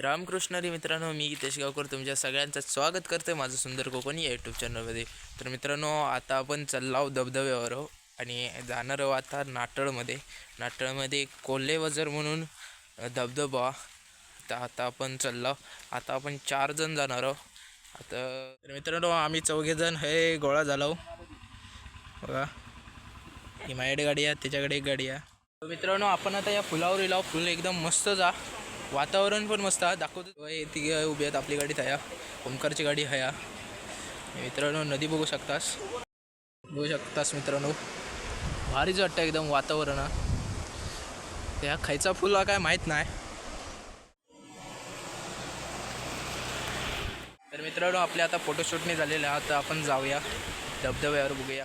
रामकृष्णरी मित्रांनो मी गीतेश गावकर तुमच्या सगळ्यांचं स्वागत करतो माझं सुंदर कोकणी या यूट्यूब चॅनलमध्ये तर मित्रांनो आता आपण चाललाव धबधब्यावर आहो आणि जाणार आहो आता नाटळमध्ये नाटळमध्ये कोल्हे वजर म्हणून धबधबा. तर आता आपण चाललो आता आपण चार जण जाणार आहो आता तर मित्रांनो आम्ही चौघेजण हे गोळा झालो बघा. ही माझ्याकडे गाडी आहे त्याच्याकडे एक गाडी आहे. तर मित्रांनो आपण आता या फुलावर येलो फुल एकदम मस्त जा. वातावरण पण मस्त आहे. दाखवतो. ती उभी आहेत. आपली गाडी थया. ओमकारची गाडी हया. मित्रांनो नदी बघू शकतास. बघू शकतास मित्रांनो. भारीच वाटतं एकदम वातावरण हा. त्या खायचा फुल हा काय माहीत नाही. तर मित्रांनो आपल्या आता फोटोशूट नाही झालेले आहे. आता आपण जाऊया. धबधब्यावर बघूया.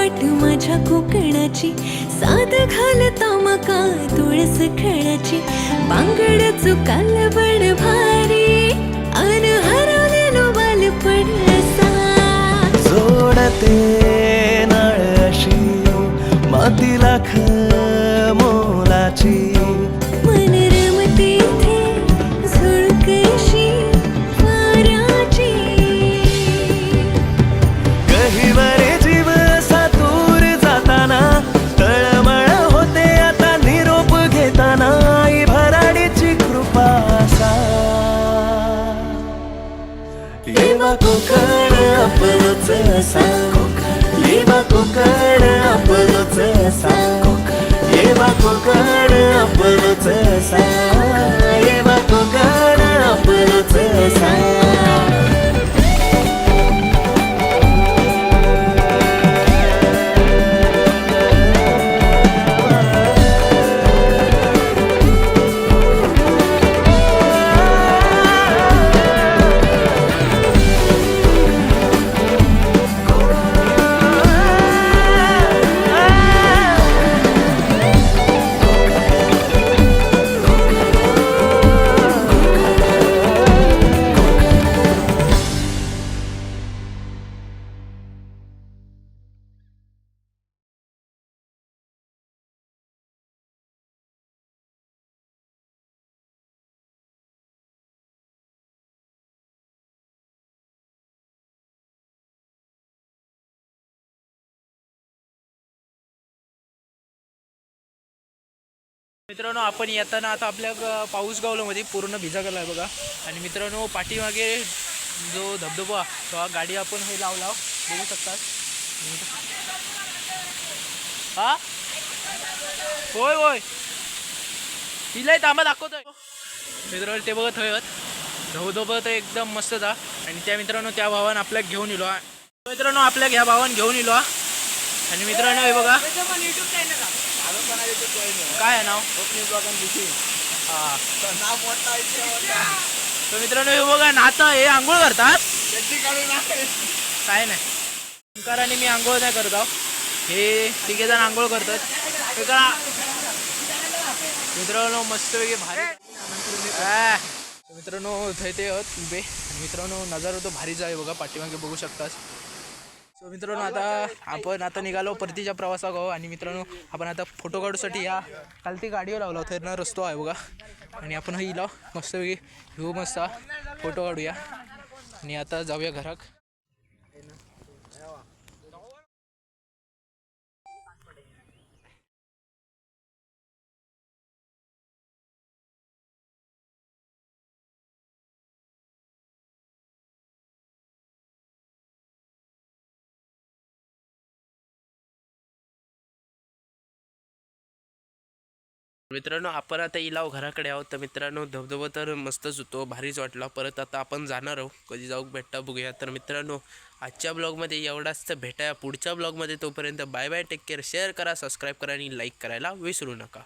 माझ्या कोकणाची साध घालता मका तुळस खेळाची बांगड चुकाल बड भारी अन हरवलेलो बालपण जोडते नळशी मातीला ख मोलाची liba kokar apnace asar liba kokar मित्रांनो आपण येताना आता आपल्या ग- पाऊस गावलामध्ये पूर्ण भिजा गेला आहे बघा. आणि मित्रांनो पाठीमागे जो धबधबा तो गाडी आपण हे लावला. बघू शकतात हा? होय होय. तिला तांबा दाखवतोय. मित्रांनो ते बघत हयत धबधबा तर एकदम मस्त जा आणि त्या मित्रांनो त्या भावानं आपल्याला घेऊन इलो मित्रांनो आपल्या ह्या भावानं घेऊन इलो आणि मित्रांनो हे बघा. काय आहे नाव? तर मित्रांनो हे बघा नातं हे आंघोळ करतात. काय नाही. ओंकाराने मी आंघोळ नाही करत आहो. हे तिघे जण आंघोळ करतात. मित्रांनो मस्त वेगळे भारी. मित्रांनो थंय ते आहेत उभे. मित्रांनो नजारा तो भारीच आहे बघा पाठीमागे बघू शकतास. सो मित्रांनो आता आपण आता निघालो परतीच्या प्रवासाक आहो आणि मित्रांनो आपण आता फोटो काढूसाठी या काल ती गाडीवर लावला हो, थंय रस्तो आहे बघा. आणि आपण ही लाव मस्त घेऊ मस्त फोटो काढूया. आणि आता जाऊया घराक. मित्रांनो आपण आता इलाव घराकडे आहोत. तर मित्रांनो धबधबा तर मस्तच होतो. भारीच वाटला. परत आता आपण जाणार आहोत. कधी जाऊ भेटता बघूया. तर मित्रांनो आजच्या ब्लॉगमध्ये एवढाच. तर भेटाया पुढच्या ब्लॉगमध्ये. तोपर्यंत bye bye. Take care. Share करा सबस्क्राईब करा आणि लाईक करायला विसरू नका.